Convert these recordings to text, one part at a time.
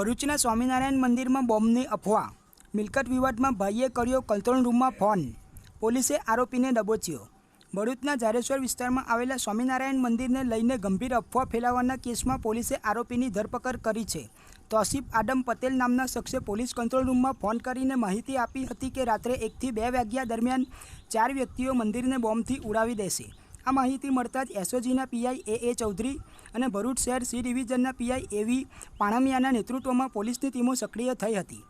ભરૂચના સ્વામિનારાયણ મંદિરમાં બોમ્બની અફવા. મિલકત વિવાદમાં ભાઈએ કર્યો કંટ્રોલ રૂમમાં ફોન. પોલીસે આરોપીને દબોચ્યો. ભરૂચના જારેશ્વર વિસ્તારમાં આવેલા સ્વામિનારાયણ મંદિરને લઈને ગંભીર અફવા ફેલાવવાના કેસમાં પોલીસે આરોપીની ધરપકડ કરી છે. તોસીફ આદમ પટેલ નામના શખ્સે પોલીસ કંટ્રોલ રૂમમાં ફોન કરીને માહિતી આપી હતી કે રાત્રે એકથી બે વાગ્યા દરમિયાન ચાર વ્યક્તિઓ મંદિરને બોમ્બથી ઉડાવી દેશે. આ માહિતી મળતા જ એસઓજીના પીઆઈ એ એ ચૌધરી અને ભરૂચ શહેર સી ડિવિઝનના પીઆઈ એવી પાણમિયાના નેતૃત્વમાં પોલીસની ટીમો સક્રિય થઈ હતી.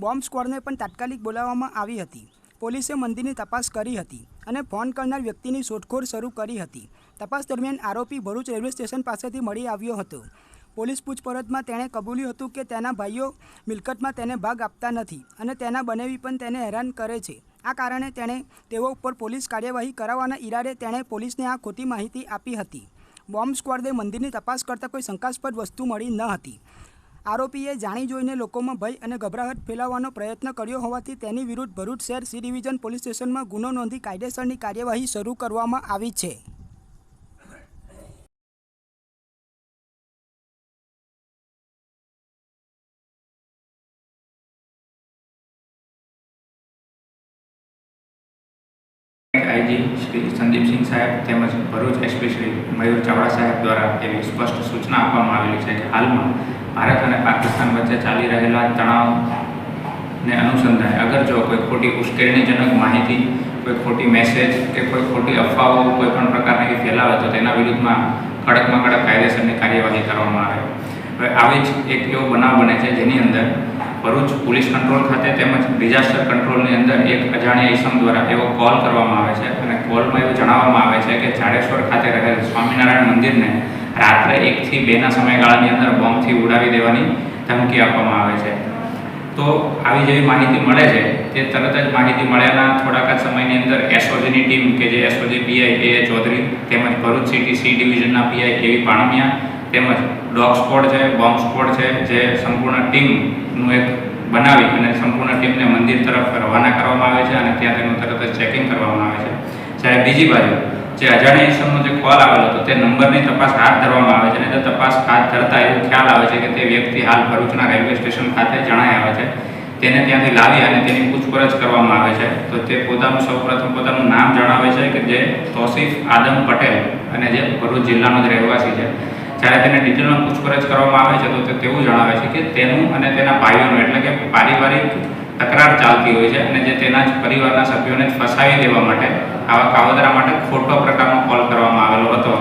બોમ્બ સ્ક્વોડને પણ તાત્કાલિક બોલાવવામાં આવી હતી. પોલીસે મંદિરની તપાસ કરી હતી અને ફોન કરનાર વ્યક્તિની શોધખોળ શરૂ કરી હતી. તપાસ દરમિયાન આરોપી ભરૂચ રેલવે સ્ટેશન પાસેથી મળી આવ્યો હતો. પોલીસ પૂછપરછમાં તેણે કબૂલ્યું હતું કે તેના ભાઈઓ મિલકતમાં તેને ભાગ આપતા નથી અને તેના બનેવી પણ તેને હેરાન કરે છે. આ કારણે તેણે તેઓ ઉપર પોલીસ કાર્યવાહી કરાવવાના ઈરાદે તેણે પોલીસને આ ખોટી માહિતી આપી હતી. બોમ્બ સ્ક્વોડે મંદિરની તપાસ કરતાં કોઈ શંકાસ્પદ વસ્તુ મળી ન હતી. આરોપીએ જાણી જોઈને લોકોમાં ભય અને ગભરાહટ ફેલાવવાનો પ્રયત્ન કર્યો હોવાથી તેની વિરુદ્ધ ભરૂચ શહેર સી ડિવિઝન પોલીસ સ્ટેશનમાં ગુનો નોંધી કાયદેસરની કાર્યવાહી શરૂ કરવામાં આવી છે. આઈજી શ્રી સંદીપસિંહ સાહેબ તેમજ ભરૂચ એસપી શ્રી મયુર ચાવડા સાહેબ દ્વારા એવી સ્પષ્ટ સૂચના આપવામાં આવેલી છે કે હાલમાં ભારત અને પાકિસ્તાન વચ્ચે ચાલી રહેલા તણાવને અનુસંધાને અગર જો કોઈ ખોટી ઉશ્કેરણીજનક માહિતી, કોઈ ખોટી મેસેજ કે કોઈ ખોટી અફવાઓ, કોઈ પણ પ્રકારની ફેલાવે તો તેના વિરુદ્ધમાં કડકમાં કડક કાયદેસરની કાર્યવાહી કરવામાં આવે. હવે આવી જ એક એવો બનાવ બને છે જેની અંદર ભરૂચ પોલીસ કંટ્રોલ ખાતે તેમજ ડિઝાસ્ટર કંટ્રોલની અંદર એક અજાણ્યા ઇસમ દ્વારા એવો કોલ કરવામાં આવે છે અને કોલમાં એવું જણાવવામાં આવે છે કે જાડેશ્વર ખાતે રહેલ સ્વામિનારાયણ મંદિરને રાત્રે એકથી બેના સમયગાળાની અંદર બોમ્બથી ઉડાવી દેવાની ધમકી આપવામાં આવે છે. તો આવી જેવી માહિતી મળે છે, તે તરત જ માહિતી મળ્યાના થોડાક જ સમયની અંદર એસઓજીની ટીમ કે જે એસઓજી પીઆઈ એ ચૌધરી તેમજ ભરૂચ સિટી સી ડિવિઝનના પીઆઈ એવી પાણમિયા તેમજ ડોગ સ્કોડ છે, બોમ્બ સ્કોડ છે, જે સંપૂર્ણ ટીમનું એક બનાવી અને સંપૂર્ણ ટીમને મંદિર તરફ રવાના કરવામાં આવે છે અને ત્યાં તેનું તરત જ ચેકિંગ કરવામાં આવે છે. જ્યારે બીજી બાજુ જે અજાણ્યા ઇસમનો જે કોલ આવેલો હતો, તે નંબરની તપાસ હાથ ધરવામાં આવે છે અને તે તપાસ હાથ ધરતા એવું ખ્યાલ આવે છે કે તે વ્યક્તિ હાલ ભરૂચના રેલવે સ્ટેશન ખાતે જણાય આવે છે. તેને ત્યાંથી લાવી અને તેની પૂછપરછ કરવામાં આવે છે. તો તે પોતાનું સૌપ્રથમ પોતાનું નામ જણાવે છે કે જે તોસીફ આદમ પટેલ અને જે ભરૂચ જિલ્લાનો જ રહેવાસી છે. જ્યારે તેને ડિટેલમાં પૂછપરછ કરવામાં આવે છે, તો તેવું જણાવે છે કે તેનું અને તેના ભાઈઓનું, એટલે કે પારિવારિક તકરાર ચાલતી હોય છે અને જે તેના જ પરિવારના સભ્યોને ફસાવી દેવા માટે આવા કાવતરા માટે ખોટો પ્રકારનો કોલ કરવામાં આવેલો હતો.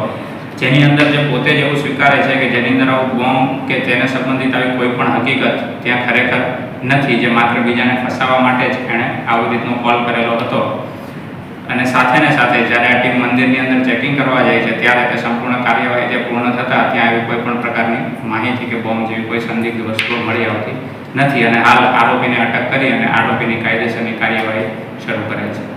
જેની અંદર જે પોતે જ એવું સ્વીકારે છે કે જેની અંદર આવું બોમ્બ કે તેને સંબંધિત આવી કોઈ પણ હકીકત ત્યાં ખરેખર નથી, જે માત્ર બીજાને ફસાવવા માટે જ એણે આવી રીતનો કોલ કરેલો હતો. અને સાથે ને સાથે જ્યારે આ ટીમ મંદિરની અંદર ચેકિંગ કરવા જાય છે, ત્યારે તે સંપૂર્ણ કાર્યવાહી જે પૂર્ણ થતાં ત્યાં આવી કોઈ પણ પ્રકારની માહિતી કે બોમ્બ જેવી કોઈ સંદિગ્ધ વસ્તુઓ મળી આવતી નથી અને હાલ આરોપીને અટક કરી અને આરોપીની કાયદેસરની કાર્યવાહી શરૂ કરે છે.